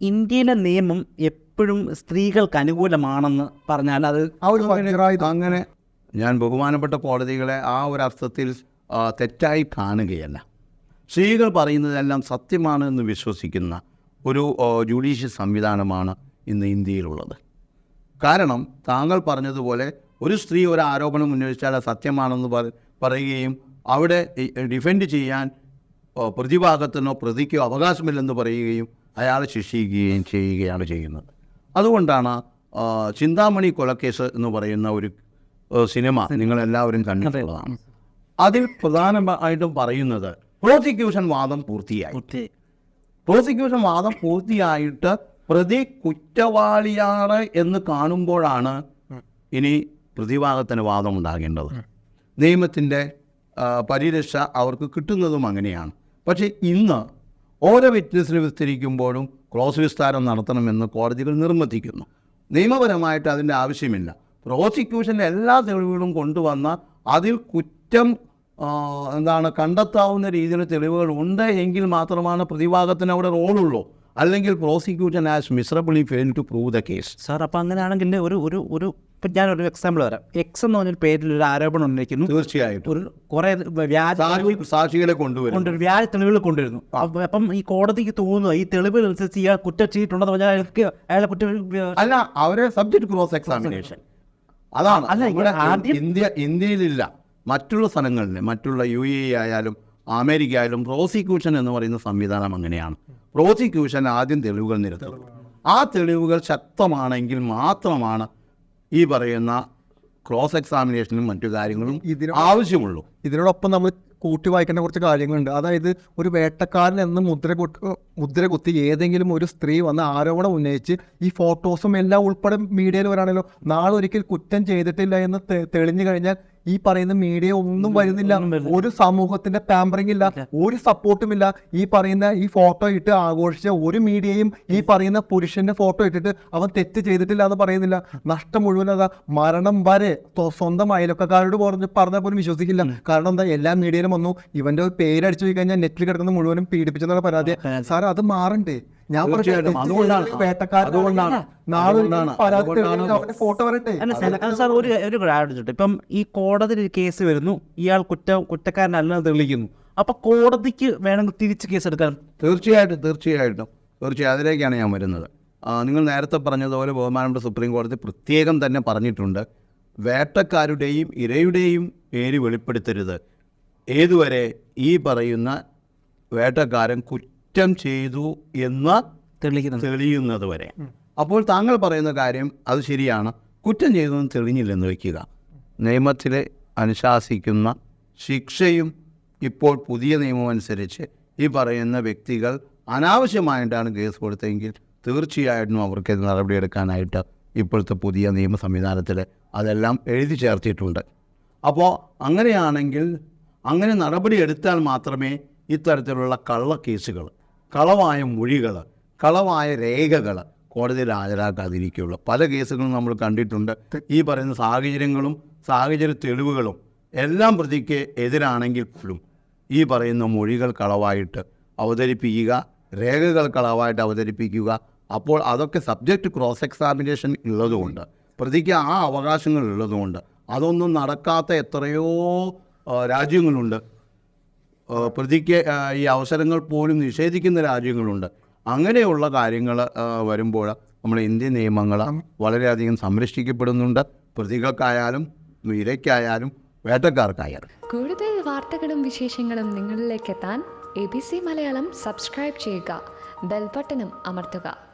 ഇന്ത്യയിലെ നിയമം എപ്പോഴും സ്ത്രീകൾക്ക് അനുകൂലമാണെന്ന് പറഞ്ഞാൽ അത് അങ്ങനെ ഞാൻ ബഹുമാനപ്പെട്ട കോടതികളെ ആ ഒരു അർത്ഥത്തിൽ തെറ്റായി കാണുകയല്ല. സ്ത്രീകൾ പറയുന്നതെല്ലാം സത്യമാണ് എന്ന് വിശ്വസിക്കുന്ന ഒരു ജുഡീഷ്യൽ സംവിധാനമാണ് ഇന്ന് ഇന്ത്യയിലുള്ളത്. കാരണം താങ്കൾ പറഞ്ഞതുപോലെ ഒരു സ്ത്രീ ഒരു ആരോപണം ഉന്നയിച്ചാൽ അത് സത്യമാണെന്ന് പറയുകയും അവിടെ ഡിഫെൻഡ് ചെയ്യാൻ പ്രതിഭാഗത്തിനോ പ്രതിക്കോ അവകാശമില്ലെന്ന് പറയുകയും അയാളെ ശിക്ഷിക്കുകയും ചെയ്യുകയാണ് ചെയ്യുന്നത്. അതുകൊണ്ടാണ് ചിന്താമണി കൊലക്കേസ് എന്ന് പറയുന്ന ഒരു സിനിമ നിങ്ങളെല്ലാവരും കണ്ടിട്ടുള്ളതാണ്. അതിൽ പ്രധാനമായിട്ടും പറയുന്നത് പ്രോസിക്യൂഷൻ വാദം പൂർത്തിയായി. പ്രോസിക്യൂഷൻ വാദം പൂർത്തിയായിട്ട് പ്രതി കുറ്റവാളിയാണ് എന്ന് കാണുമ്പോഴാണ് ഇനി പ്രതിഭാഗത്തിന് വാദം ഉണ്ടാകേണ്ടത്. നിയമത്തിന്റെ പരിരക്ഷ അവർക്ക് കിട്ടുന്നതും അങ്ങനെയാണ്. പക്ഷേ ഇന്ന് ഓരോ വിറ്റ്നസിനെ വിസ്തരിക്കുമ്പോഴും ക്രോസ് വിസ്താരം നടത്തണമെന്ന് കോടതികൾ നിർബന്ധിക്കുന്നു. നിയമപരമായിട്ട് അതിന്റെ ആവശ്യമില്ല. പ്രോസിക്യൂഷന്റെ എല്ലാ തെളിവുകളും കൊണ്ടുവന്ന അതിൽ കുറ്റം എന്താണ് കണ്ടെത്താവുന്ന രീതിയിൽ തെളിവുകൾ ഉണ്ട് എങ്കിൽ മാത്രമാണ് പ്രതിഭാഗത്തിന് അവിടെ റോളുള്ളൂ. അല്ലെങ്കിൽ prosecution has miserably fail to prove the case. Sir അപ്പോൾ അങ്ങനെയാണെങ്കിൽ ഒരു ഒരു ഒരു ഇപ്പം ഞാനൊരു എക്സാമ്പിൾ തരാം. എക്സ് എന്ന് പറഞ്ഞൊരു പേരിൽ ഒരു ആരോപണം ഉന്നയിക്കുന്നു. തീർച്ചയായിട്ടും. ഒരു കുറേ വ്യാജ സാക്ഷി- സാക്ഷികളെ കൊണ്ടുവരും കൊണ്ടൊരു വ്യാജ തെളിവുകൾ കൊണ്ടുവരുന്നു. അപ്പൊ- ഈ കോടതിക്ക് തോന്നുന്നു ഈ തെളിവുകൾ അനുസരിച്ച് ഇയാൾ കുറ്റം ചെയ്തിട്ടുണ്ടെന്ന് പറഞ്ഞാൽ അയാൾക്ക് അയാളെ കുറ്റം അല്ല അവരെ സബ്ജക്ട് ക്രോസ് എക്സാമിനേഷൻ അതാണ്. അല്ല, ഇന്ത്യ ഇന്ത്യയിലില്ല. മറ്റുള്ള സ്ഥലങ്ങളിൽ മറ്റുള്ള യു എ ആയാലും അമേരിക്ക ആയാലും പ്രോസിക്യൂഷൻ എന്ന് പറയുന്ന സംവിധാനം അങ്ങനെയാണ്. പ്രോസിക്യൂഷൻ ആദ്യം തെളിവുകൾ നിരത്തും. ആ തെളിവുകൾ ശക്തമാണെങ്കിൽ മാത്രമാണ് ഈ പറയുന്ന ക്രോസ് എക്സാമിനേഷനും മറ്റു കാര്യങ്ങളും ഇതിന് ആവശ്യമുള്ളൂ. ഇതിനോടൊപ്പം നമ്മൾ കൂട്ടി വായിക്കേണ്ട കുറച്ച് കാര്യങ്ങളുണ്ട്. അതായത് ഒരു വേട്ടക്കാരൻ എന്ന് മുദ്ര മുദ്ര കുത്തി ഏതെങ്കിലും ഒരു സ്ത്രീ വന്ന് ആരോപണം ഉന്നയിച്ച് ഈ ഫോട്ടോസും എല്ലാം ഉൾപ്പെടെ മീഡിയയിൽ വരാണല്ലോ. നാളെ ഒരിക്കൽ കുറ്റം ചെയ്തിട്ടില്ല എന്ന് തെളിഞ്ഞു കഴിഞ്ഞാൽ ഈ പറയുന്ന മീഡിയ ഒന്നും വരുന്നില്ല. ഒരു സമൂഹത്തിന്റെ പാമ്പറിംഗ് ഇല്ല. ഒരു സപ്പോർട്ടും ഇല്ല. ഈ പറയുന്ന ഈ ഫോട്ടോ ഇട്ട് ആഘോഷിച്ച ഒരു മീഡിയയും ഈ പറയുന്ന പുരുഷന്റെ ഫോട്ടോ ഇട്ടിട്ട് അവൻ തെറ്റ് ചെയ്തിട്ടില്ല എന്ന് പറയുന്നില്ല. നഷ്ടം മുഴുവൻ അതാ മരണം വരെ സ്വന്തം അയലൊക്കക്കാരോട് പറഞ്ഞ് പറഞ്ഞാൽ പോലും വിശ്വസിക്കില്ല. കാരണം എന്താ? എല്ലാ മീഡിയയിലും വന്നു. ഇവന്റെ പേര് അടിച്ചു പോയി കഴിഞ്ഞാൽ നെറ്റിൽ കിടക്കുന്ന മുഴുവനും പീഡിപ്പിച്ചെന്നുള്ള പരാതി സാർ അത്. മാറണ്ടേ? ഞാൻ ഫോട്ടോ വരട്ടെ? സാർ- ഒരു ഒരു ഇപ്പം ഈ കോടതി കേസ് വരുന്നു. ഇയാൾ കുറ്റ കുറ്റക്കാരനല്ലെന്ന് തെളിയിക്കുന്നു. അപ്പൊ കോടതിക്ക് വേണമെങ്കിൽ തിരിച്ച് കേസ് എടുക്കാൻ തീർച്ചയായിട്ടും തീർച്ചയായിട്ടും. തീർച്ചയായും അതിലേക്കാണ് ഞാൻ വരുന്നത്. നിങ്ങൾ നേരത്തെ പറഞ്ഞതുപോലെ ബഹുമാനപ്പെട്ട സുപ്രീം കോടതി പ്രത്യേകം തന്നെ പറഞ്ഞിട്ടുണ്ട്. വേട്ടക്കാരുടെയും ഇരയുടെയും പേര് വെളിപ്പെടുത്തരുത്. ഏതുവരെ ഈ പറയുന്ന വേട്ടക്കാരൻ കുറ്റം ചെയ്തു എന്ന് തെളിയിക്കുന്നത്. തെളിയുന്നത് വരെ അപ്പോൾ താങ്കൾ പറയുന്ന കാര്യം അത് ശരിയാണ്. കുറ്റം ചെയ്തതെന്ന് തെളിഞ്ഞില്ലെന്ന് വയ്ക്കുക നിയമത്തിൽ അനുശാസിക്കുന്ന ശിക്ഷയും ഇപ്പോൾ പുതിയ നിയമം അനുസരിച്ച് ഈ പറയുന്ന വ്യക്തികൾ അനാവശ്യമായിട്ടാണ് കേസ് കൊടുത്തതെങ്കിൽ തീർച്ചയായിട്ടും അവർക്ക് നടപടിയെടുക്കാനായിട്ട് ഇപ്പോഴത്തെ പുതിയ നിയമ സംവിധാനത്തിൽ അതെല്ലാം എഴുതി ചേർത്തിട്ടുണ്ട്. അപ്പോൾ അങ്ങനെയാണെങ്കിൽ അങ്ങനെ നടപടി എടുത്താൽ മാത്രമേ ഇത്തരത്തിലുള്ള കള്ള കേസുകൾ കളവായ മൊഴികൾ കളവായ രേഖകൾ കോടതിയിൽ ഹാജരാക്കാതിരിക്കുകയുള്ളൂ. പല കേസുകളും നമ്മൾ കണ്ടിട്ടുണ്ട്. ഈ പറയുന്ന സാഹചര്യങ്ങളും സാഹചര്യ തെളിവുകളും എല്ലാം പ്രതിക്ക് എതിരാണെങ്കിൽ പോലും ഈ പറയുന്ന മൊഴികൾ കളവായിട്ട് അവതരിപ്പിക്കുക രേഖകൾ കളവായിട്ട് അവതരിപ്പിക്കുക. അപ്പോൾ അതൊക്കെ സബ്ജക്റ്റ് ക്രോസ് എക്സാമിനേഷൻ ഉള്ളതുകൊണ്ട് പ്രതിക്ക് ആ അവകാശങ്ങൾ ഉള്ളതുകൊണ്ട് അതൊന്നും നടക്കാത്ത എത്രയോ രാജ്യങ്ങളുണ്ട്. പ്രതിക്ക് ഈ അവസരങ്ങൾ പോലും നിഷേധിക്കുന്ന രാജ്യങ്ങളുണ്ട്. അങ്ങനെയുള്ള കാര്യങ്ങൾ വരുമ്പോൾ നമ്മുടെ ഇന്ത്യൻ നിയമങ്ങൾ വളരെയധികം സംരക്ഷിക്കപ്പെടുന്നുണ്ട്. പ്രതികൾക്കായാലും ഇരയ്ക്കായാലും വേട്ടക്കാർക്കായാലും. കൂടുതൽ വാർത്തകളും വിശേഷങ്ങളും നിങ്ങളിലേക്ക് എത്താൻ A B C Malayalam subscribe ചെയ്യുക. ബെൽബട്ടനും അമർത്തുക.